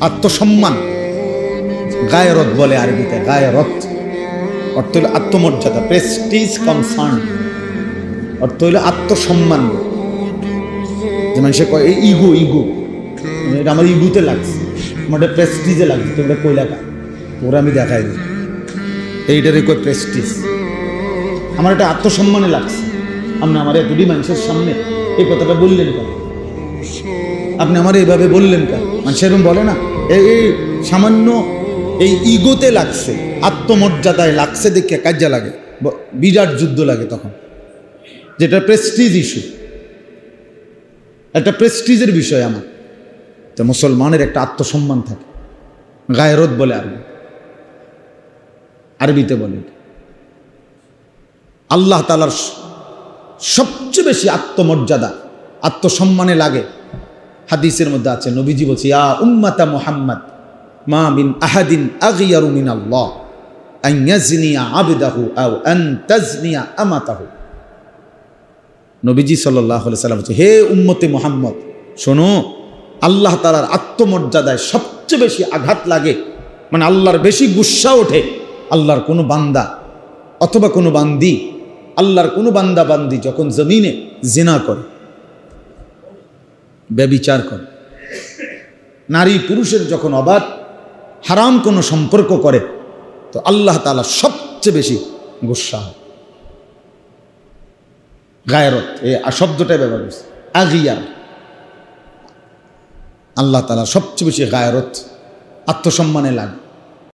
আত্মসম্মান। গায়রত বলে আরবিতে গায়রত। অর্থ হলো আত্মমর্যাদা প্রেস্টিজ কনসার্ন অর্থ হলো আত্মসম্মান। যেমন সে কয়, এই ইগো ইগো এটা আমার ইগুতে লাগছে। আমার এটা প্রেস্টিজে লাগছে। তোমরা কইলা কা ওরা আমি দেখাই দিই। এইটারে কই প্রেস্টিজ আমার এটা আত্মসম্মানে লাগছে। আপনি আমার এতটি মানুষের সামনে এই কথাটা বললেন কেন? আপনি আমার এইভাবে বললেন কেন? মানুষ এরকম বলে না, এই সামান্য এই ইগোতে লাগছে, আত্মমর্যাদায় লাগছে দেখে কাজে লাগে বিরাট যুদ্ধ লাগে তখন। যেটা প্রেস্টিজ ইস্যু একটা প্রেস্টিজের বিষয় আমার। তো মুসলমানের একটা আত্মসম্মান থাকে, গায়রত বলে আরবি। আরবিতে বলে। আল্লাহ তালার সবচেয়ে বেশি আত্মমর্যাদা, আত্মসম্মানে লাগে হাদিসের মধ্যে আছে, নবীজি বলছে, ইয়া উম্মাতা মুহাম্মদ, মা মিন আহাদিন আগিয়ারু মিন আল্লাহ আন ইয়াজনিয়া আবদাহু আও আন তাজনিয়া আমাতাহু। নবীজি সাল্লাম বলছে, হে উম্মতে মুহাম্মদ, শোনো, আল্লাহ তাআলার আত্মমর্যাদায় সবচেয়ে বেশি আঘাত লাগে। মানে আল্লাহর বেশি গুসা ওঠে আল্লাহর কোনো বান্দা অথবা কোনো বান্দি, আল্লাহর কোনো বান্দা বান্দি যখন জমিনে জিনা করে ব্যবিচার করে। নারী পুরুষের যখন অবাধ, হারাম কোনো সম্পর্ক করে, তো আল্লাহ তালা সবচেয়ে বেশি গুসা হয়। গায়রত এই শব্দটাই ব্যবহার করছে। আগিয়ার। আল্লাহ তালা সবচেয়ে বেশি গায়রত, আত্মসম্মানে লাগে।